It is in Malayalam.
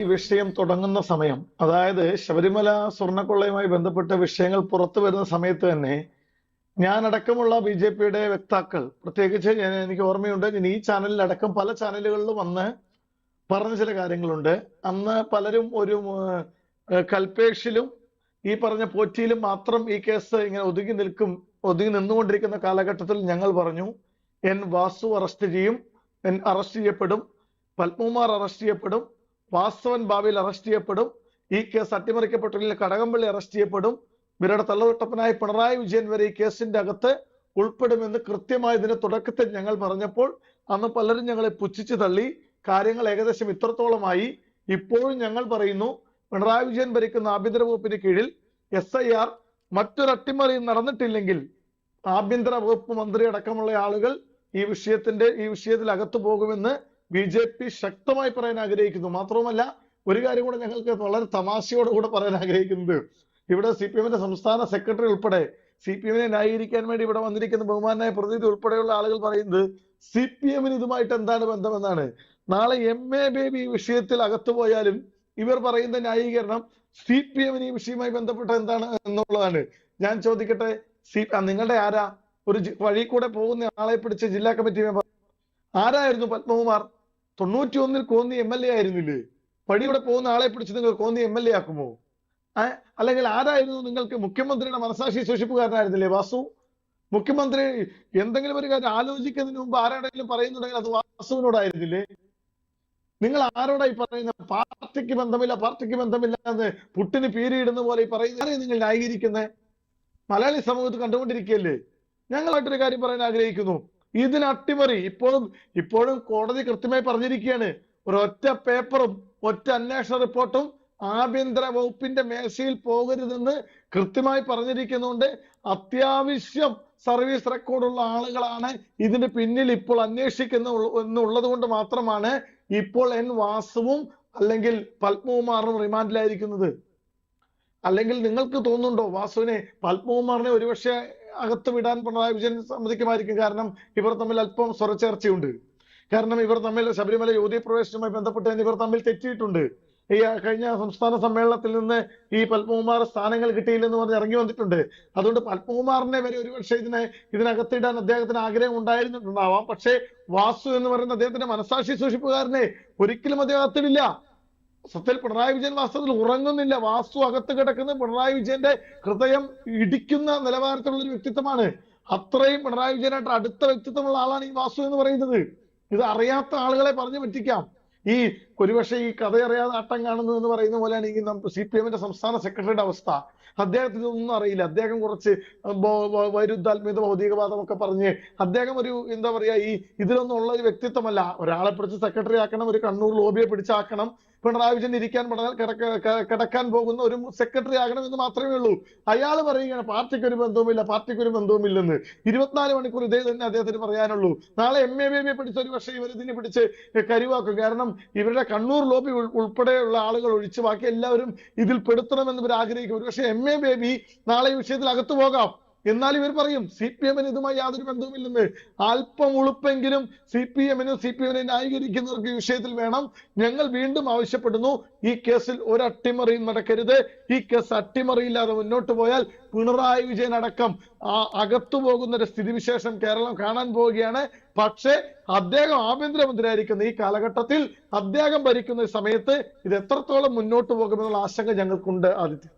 ഈ വിഷയം തുടങ്ങുന്ന സമയം അതായത് ശബരിമല സ്വർണക്കൊള്ളയുമായി ബന്ധപ്പെട്ട വിഷയങ്ങൾ പുറത്തു വരുന്ന സമയത്ത് തന്നെ ഞാനടക്കമുള്ള ബി ജെ പിയുടെ വക്താക്കൾ പ്രത്യേകിച്ച് ഞാൻ എനിക്ക് ഓർമ്മയുണ്ട് ഞാൻ ഈ ചാനലിൽ അടക്കം പല ചാനലുകളിലും വന്ന് പറഞ്ഞ ചില കാര്യങ്ങളുണ്ട്. അന്ന് പലരും ഒരു കൽപേഷിലും ഈ പറഞ്ഞ പോറ്റിയിലും മാത്രം ഈ കേസ് ഇങ്ങനെ ഒതുങ്ങി നിൽക്കും ഒതുങ്ങി നിന്നുകൊണ്ടിരിക്കുന്ന കാലഘട്ടത്തിൽ ഞങ്ങൾ പറഞ്ഞു എൻ വാസു അറസ്റ്റ് ചെയ്യും എൻ അറസ്റ്റ് ചെയ്യപ്പെടും പത്മകുമാർ അറസ്റ്റ് ചെയ്യപ്പെടും വാസവൻ ഭാവിയിൽ അറസ്റ്റ് ചെയ്യപ്പെടും. ഈ കേസ് അട്ടിമറിക്കപ്പെട്ടില്ല കടകംപള്ളി അറസ്റ്റ് ചെയ്യപ്പെടും. ഇവരുടെ തള്ളവട്ടപ്പനായ പിണറായി വിജയൻ വരെ ഈ കേസിന്റെ അകത്ത് ഉൾപ്പെടുമെന്ന് കൃത്യമായി ഇതിന്റെ തുടക്കത്തിൽ ഞങ്ങൾ പറഞ്ഞപ്പോൾ അന്ന് പലരും ഞങ്ങളെ പുച്ഛിച്ചു തള്ളി. കാര്യങ്ങൾ ഏകദേശം ഇത്രത്തോളമായി. ഇപ്പോഴും ഞങ്ങൾ പറയുന്നു പിണറായി വിജയൻ ഭരിക്കുന്ന ആഭ്യന്തര വകുപ്പിന് കീഴിൽ എസ് ഐ ആർ മറ്റൊരു അട്ടിമറിയും നടന്നിട്ടില്ലെങ്കിൽ ആഭ്യന്തര വകുപ്പ് മന്ത്രി അടക്കമുള്ള ആളുകൾ ഈ വിഷയത്തിന്റെ ഈ വിഷയത്തിൽ അകത്തു പോകുമെന്ന് ബി ജെ പി ശക്തമായി പറയാൻ ആഗ്രഹിക്കുന്നു. മാത്രവുമല്ല ഒരു കാര്യം കൂടെ ഞങ്ങൾക്ക് വളരെ തമാശയോടുകൂടെ പറയാൻ ആഗ്രഹിക്കുന്നത് ഇവിടെ സി പി എമ്മിന്റെ സംസ്ഥാന സെക്രട്ടറി ഉൾപ്പെടെ സി പി എമ്മിനെ ന്യായീകരിക്കാൻ വേണ്ടി ഇവിടെ വന്നിരിക്കുന്ന ബഹുമാനായ പ്രതിനിധി ഉൾപ്പെടെയുള്ള ആളുകൾ പറയുന്നത് സി പി എമ്മിന് ഇതുമായിട്ട് എന്താണ് ബന്ധമെന്നാണ്. നാളെ എം എ ബേബി ഈ വിഷയത്തിൽ അകത്തു പോയാലും ഇവർ പറയുന്ന ന്യായീകരണം സി പി എമ്മിന് ഈ വിഷയവുമായി ബന്ധപ്പെട്ട എന്താണ് എന്നുള്ളതാണ്. ഞാൻ ചോദിക്കട്ടെ സി നിങ്ങളുടെ ആരാ? ഒരു വഴി കൂടെ പോകുന്ന ആളെ പിടിച്ച് ജില്ലാ കമ്മിറ്റി മെമ്പർ ആരായിരുന്നു പത്മകുമാർ? തൊണ്ണൂറ്റി ഒന്നിൽ കോന്നി എം എൽ എ ആയിരുന്നില്ലേ? പണിയുടെ പോകുന്ന ആളെ പിടിച്ച് നിങ്ങൾ കോന്നി എം എൽ എ ആക്കുമോ? അല്ലെങ്കിൽ ആരായിരുന്നു നിങ്ങൾക്ക് മുഖ്യമന്ത്രിയുടെ മനസാക്ഷി സൂക്ഷിപ്പുകാരനായിരുന്നില്ലേ വാസു? മുഖ്യമന്ത്രി എന്തെങ്കിലും ഒരു കാര്യം ആലോചിക്കുന്നതിന് മുമ്പ് ആരോടെങ്കിലും പറയുന്നുണ്ടെങ്കിൽ അത് വാസുവിനോടായിരുന്നില്ലേ? നിങ്ങൾ ആരോടായി പറയുന്ന പറയുന്നത്? പാർട്ടിക്ക് ബന്ധമില്ല പാർട്ടിക്ക് ബന്ധമില്ല എന്ന് പുട്ടിന് പീരിയിടുന്ന പോലെ പറയുന്ന നിങ്ങൾ ന്യായീകരിക്കുന്നത് മലയാളി സമൂഹത്ത് കണ്ടുകൊണ്ടിരിക്കുകയല്ലേ? ഞങ്ങളായിട്ടൊരു കാര്യം പറയാൻ ആഗ്രഹിക്കുന്നു. ഇതിന് അട്ടിമറി. ഇപ്പോഴും ഇപ്പോഴും കോടതി കൃത്യമായി പറഞ്ഞിരിക്കുകയാണ്. ഒരൊറ്റ പേപ്പറും ഒറ്റ അന്വേഷണ റിപ്പോർട്ടും ആഭ്യന്തര വകുപ്പിന്റെ മേശയിൽ പോകരുതെന്ന് കൃത്യമായി പറഞ്ഞിരിക്കുന്നുണ്ട് അത്യാവശ്യം സർവീസ് റെക്കോർഡുള്ള ആളുകളാണ് ഇതിന് പിന്നിൽ ഇപ്പോൾ അന്വേഷിക്കുന്ന എന്നുള്ളത് കൊണ്ട് മാത്രമാണ് ഇപ്പോൾ എൻ വാസുവും അല്ലെങ്കിൽ പത്മകുമാറും റിമാൻഡിലായിരിക്കുന്നത്. അല്ലെങ്കിൽ നിങ്ങൾക്ക് തോന്നുന്നുണ്ടോ വാസുവിനെ പത്മകുമാറിനെ ഒരുപക്ഷെ അകത്ത് വിടാൻ പിണറായി വിജയൻ സമ്മതിക്കുമായിരിക്കും. കാരണം ഇവർ തമ്മിൽ അല്പം സ്വരച്ചേർച്ചയുണ്ട്. കാരണം ഇവർ തമ്മിൽ ശബരിമല യുവതി പ്രവേശനവുമായി ബന്ധപ്പെട്ട് ഇവർ തമ്മിൽ തെറ്റിയിട്ടുണ്ട്. ഈ കഴിഞ്ഞ സംസ്ഥാന സമ്മേളനത്തിൽ നിന്ന് ഈ പത്മകുമാർ സ്ഥാനങ്ങൾ കിട്ടിയില്ലെന്ന് പറഞ്ഞ് ഇറങ്ങി വന്നിട്ടുണ്ട്. അതുകൊണ്ട് പത്മകുമാറിനെ വരെ ഒരുപക്ഷെ ഇതിനെ ഇതിനകത്തിടാൻ അദ്ദേഹത്തിന് ആഗ്രഹം ഉണ്ടായിരുന്നിട്ടുണ്ടാവാം പക്ഷേ വാസു എന്ന് പറയുന്ന അദ്ദേഹത്തിന്റെ മനസാക്ഷി സൂക്ഷിപ്പുകാരനെ ഒരിക്കലും അദ്ദേഹം അകത്തിടില്ല. സത്യത്തിൽ പിണറായി വിജയൻ വാസ്തവത്തിൽ ഉറങ്ങുന്നില്ല. വാസ്തു അകത്ത് കിടക്കുന്ന പിണറായി വിജയന്റെ ഹൃദയം ഇടിക്കുന്ന നിലവാരത്തിലുള്ള ഒരു വ്യക്തിത്വമാണ്. അത്രയും പിണറായി വിജയനായിട്ട് അടുത്ത വ്യക്തിത്വമുള്ള ആളാണ് ഈ വാസ്തു എന്ന് പറയുന്നത്. ഇത് അറിയാത്ത ആളുകളെ പറഞ്ഞു പറ്റിക്കാം. ഈ ഒരുപക്ഷെ ഈ കഥ അറിയാതെ ആട്ടം കാണുന്നു എന്ന് പറയുന്ന പോലെയാണ് ഈ സി പി എമ്മിന്റെ സംസ്ഥാന സെക്രട്ടറിയുടെ അവസ്ഥ. അദ്ദേഹത്തിന് ഒന്നും അറിയില്ല. അദ്ദേഹം കുറച്ച് വൈരുദ്ധാത്മീയത ഭൗതികവാദം ഒക്കെ പറഞ്ഞ് അദ്ദേഹം ഒരു എന്താ പറയാ ഈ ഇതിലൊന്നും ഉള്ള ഒരു വ്യക്തിത്വമല്ല. ഒരാളെ പിടിച്ച് സെക്രട്ടറി ആക്കണം ഒരു കണ്ണൂർ ലോബിയെ പിടിച്ചാക്കണം പിണറായി വിജയൻ ഇരിക്കാൻ പറഞ്ഞാൽ കിടക്ക കിടക്കാൻ പോകുന്ന ഒരു സെക്രട്ടറി ആകണം എന്ന് മാത്രമേ ഉള്ളൂ. അയാൾ പറയുകയാണ് പാർട്ടിക്ക് ഒരു ബന്ധവുമില്ല പാർട്ടിക്ക് ഒരു ബന്ധവുമില്ലെന്ന്. ഇരുപത്തിനാല് മണിക്കൂർ ഇതേ തന്നെ അദ്ദേഹത്തിന് പറയാനുള്ളൂ. നാളെ എം എ ബി എ പിടിച്ച് ഒരു പക്ഷേ ഇവർ ഇതിനെ പിടിച്ച് കരുവാക്കും. കാരണം ഇവരുടെ കണ്ണൂർ ലോബി ഉൾ- ഉൾപ്പെടെയുള്ള ആളുകൾ ഒഴിച്ച് ബാക്കി എല്ലാവരും ഇതിൽ പെടുത്തണമെന്ന് ഇവർ ആഗ്രഹിക്കും ഒരുപക്ഷേ എം എ ബേബി നാളെ ഈ വിഷയത്തിൽ അകത്തു പോകാം. എന്നാൽ ഇവർ പറയും സി പി എമ്മിന് ഇതുമായി യാതൊരു ബന്ധവുമില്ലെന്ന്. അല്പം ഉളുപ്പെങ്കിലും സി പി എമ്മിനും സി പി എമ്മിനെ ന്യായീകരിക്കുന്നവർക്ക് വിഷയത്തിൽ വേണം. ഞങ്ങൾ വീണ്ടും ആവശ്യപ്പെടുന്നു ഈ കേസിൽ ഒരു അട്ടിമറിയും നടക്കരുത്. ഈ കേസ് അട്ടിമറിയില്ലാതെ മുന്നോട്ട് പോയാൽ പിണറായി വിജയൻ അടക്കം ആ അകത്തു പോകുന്ന ഒരു സ്ഥിതിവിശേഷം കേരളം കാണാൻ പോവുകയാണ്. പക്ഷേ അദ്ദേഹം ആഭ്യന്തരമന്ത്രിയായിരിക്കുന്ന ഈ കാലഘട്ടത്തിൽ അദ്ദേഹം ഭരിക്കുന്ന സമയത്ത് ഇത് എത്രത്തോളം മുന്നോട്ട് പോകുമെന്നുള്ള ആശങ്ക ഞങ്ങൾക്കുണ്ട് ആദിത്യ.